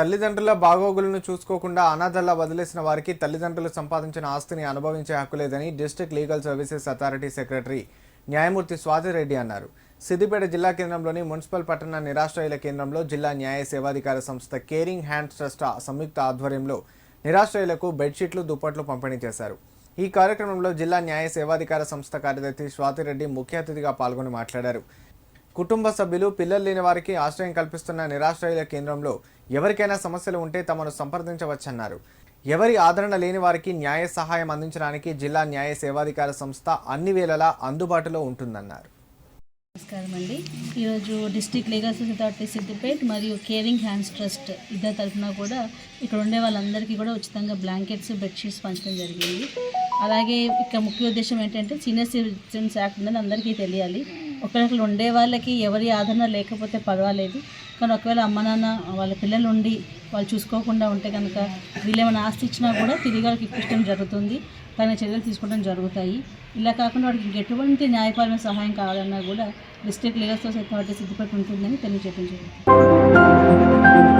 తల్లిదండ్రుల బాగోగులను చూసుకోకుండా అనాథల్లా వదిలేసిన వారికి తల్లిదండ్రులు సంపాదించిన ఆస్తిని అనుభవించే హక్కు లేదని district legal services authority secretary న్యాయమూర్తి స్వాతిరెడ్డి అన్నారు. సిద్దిపేట జిల్లా కేంద్రంలోని మున్సిపల్ పట్టణ నిరాశ్రయుల కేంద్రంలో జిల్లా న్యాయ సేవాధికార సంస్థ కేరింగ్ హ్యాండ్ ట్రస్ట్ సంయుక్త ఆధ్వర్యంలో నిరాశ్రయులకు బెడ్షీట్లు దుప్పట్లు పంపిణీ చేశారు. ఈ కార్యక్రమంలో జిల్లా న్యాయ సేవాధికార సంస్థ కార్యదర్శి స్వాతిరెడ్డి ముఖ్య అతిథిగా పాల్గొని మాట్లాడారు. కుటుంబ సభ్యులు పిల్లలు లేని వారికి ఆశ్రయం కల్పిస్తున్న నిరాశ్రయుల కేంద్రంలో ఎవరికైనా సమస్యలు ఉంటే తమను సంప్రదించవచ్చన్నారు. ఎవరి ఆదరణ లేని వారికి న్యాయ సహాయం అందించడానికి జిల్లా న్యాయ సేవాధికార సంస్థ అన్ని వేళలా అందుబాటులో ఉంటుందన్నారు. నమస్కారం అండి. ఈరోజు district legal service authority Siddipet మరియు కేరింగ్ హ్యాండ్స్ ట్రస్ట్ ఇద్దరు తరఫున కూడా ఇక్కడ ఉండే వాళ్ళందరికీ కూడా ఉచితంగా బ్లాంకెట్స్ బెడ్షీట్స్ పంచడం జరిగింది. అలాగే ఇక్కడ ముఖ్య ఉద్దేశం ఏంటంటే సీనియర్ సిటిజన్స్ యాక్ట్ ఉందని అందరికీ తెలియాలి. ఒకవేళ ఉండే వాళ్ళకి ఎవరి ఆదరణ లేకపోతే పర్వాలేదు. కానీ ఒకవేళ అమ్మ నాన్న వాళ్ళ పిల్లలు ఉండి వాళ్ళు చూసుకోకుండా ఉంటే కనుక వీళ్ళు ఏమైనా ఆస్తి ఇచ్చినా కూడా తిరిగి వాళ్ళకి ఇప్పించడం జరుగుతుంది. తగిన చర్యలు తీసుకోవడం జరుగుతాయి. ఇలా కాకుండా వాడికి ఎటువంటి న్యాయపరమైన సహాయం కావాలన్నా కూడా డిస్ట్రిక్ట్ లీగల్ సొసైటీ అథారిటీ సిద్ధిపట్టి ఉంటుందని తెలియజేయడం జరుగుతుంది